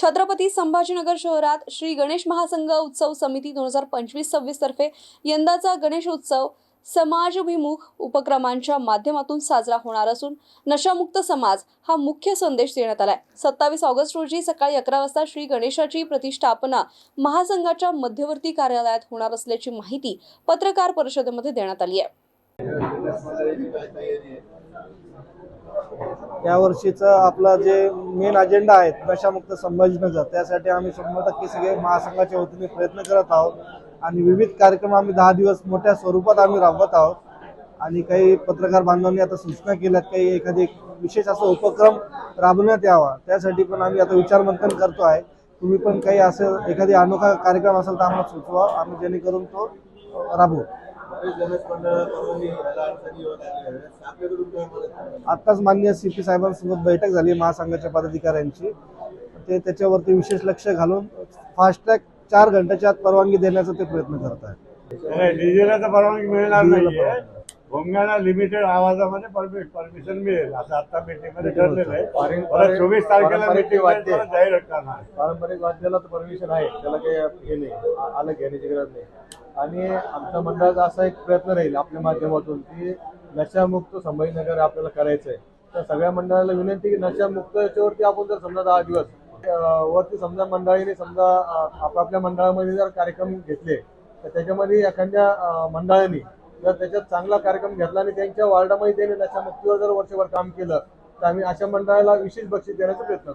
छत्रपती संभाजीनगर शहरात श्री गणेश महासंघ उत्सव समिती दोन हजार पंचवीस सव्वीस तर्फे यंदाचा गणेश उत्सव समाजभिमुख उपक्रमांच्या माध्यमातून साजरा होणार असून नशामुक्त समाज हा मुख्य संदेश देण्यात आलाय. सत्तावीस ऑगस्ट रोजी सकाळी अकरा वाजता श्री गणेशाची प्रतिष्ठापना महासंघाच्या मध्यवर्ती कार्यालयात होणार असल्याची माहिती पत्रकार परिषदेमध्ये देण्यात आली आहे. या वर्षीचा आपलं जे मेन अजेंडा आहे नशामुक्त संभाजीनगर त्यासाठी आम्ही शंभर टक्के सगळे महासंघाच्या वतीने प्रयत्न करत आहोत आणि विविध कार्यक्रम आम्ही दहा दिवस मोठ्या स्वरूपात आम्ही राबवत आहोत. आणि काही पत्रकार बांधवांनी आता सूचना केल्यात काही एखादी विशेष असा उपक्रम राबवण्यात यावा त्यासाठी पण आम्ही आता विचारमंथन करतो आहे. तुम्ही पण काही असं एखादी अनोखा कार्यक्रम असेल तर आम्हाला सुचवा. आम्ही जेणेकरून तो राबवू. आत्ताच मान्य सी पी साहेबांसोबत बैठक झाली महासंघाच्या पदाधिकाऱ्यांची. ते त्याच्यावरती विशेष लक्ष घालून फास्ट ट्रॅक चार घंट्याच्या आत परवानगी देण्याचा ते प्रयत्न करत आहेत. परवानगी मिळणार नाहीये. भोंगाना लिमिटेड आवाजामध्ये परमिट परमिशन मिळेल. असं आता मीटिंगमध्ये ठरलेलं आहे. परत चोवीस तारखेला पारंपरिक मीटिंग वाद्य. जाहीर करणार पारंपरिक वाद्याला तर परमिशन आहे. त्याला काही हे नाही आ- अलग घेण्याची गरज नाही. आणि आमच्या मंडळाचा असा एक प्रयत्न राहील आपल्या माध्यमातून की नशामुक्त संभाजीनगर आपल्याला करायचं आहे तर सगळ्या मंडळाला विनंती की नशामुक्त याच्यावरती आपण जर समजा दहा दिवस वरती समजा मंडळीने समजा आपापल्या मंडळामध्ये जर कार्यक्रम घेतले तर त्याच्यामध्ये एखाद्या मंडळाने जर त्याच्यात चांगला कार्यक्रम घेतला आणि त्यांच्या वार्डामध्ये त्यांनी नशामुक्तीवर जर वर्षभर काम केलं तर आम्ही अशा मंडळाला विशेष बक्षीस देण्याचा प्रयत्न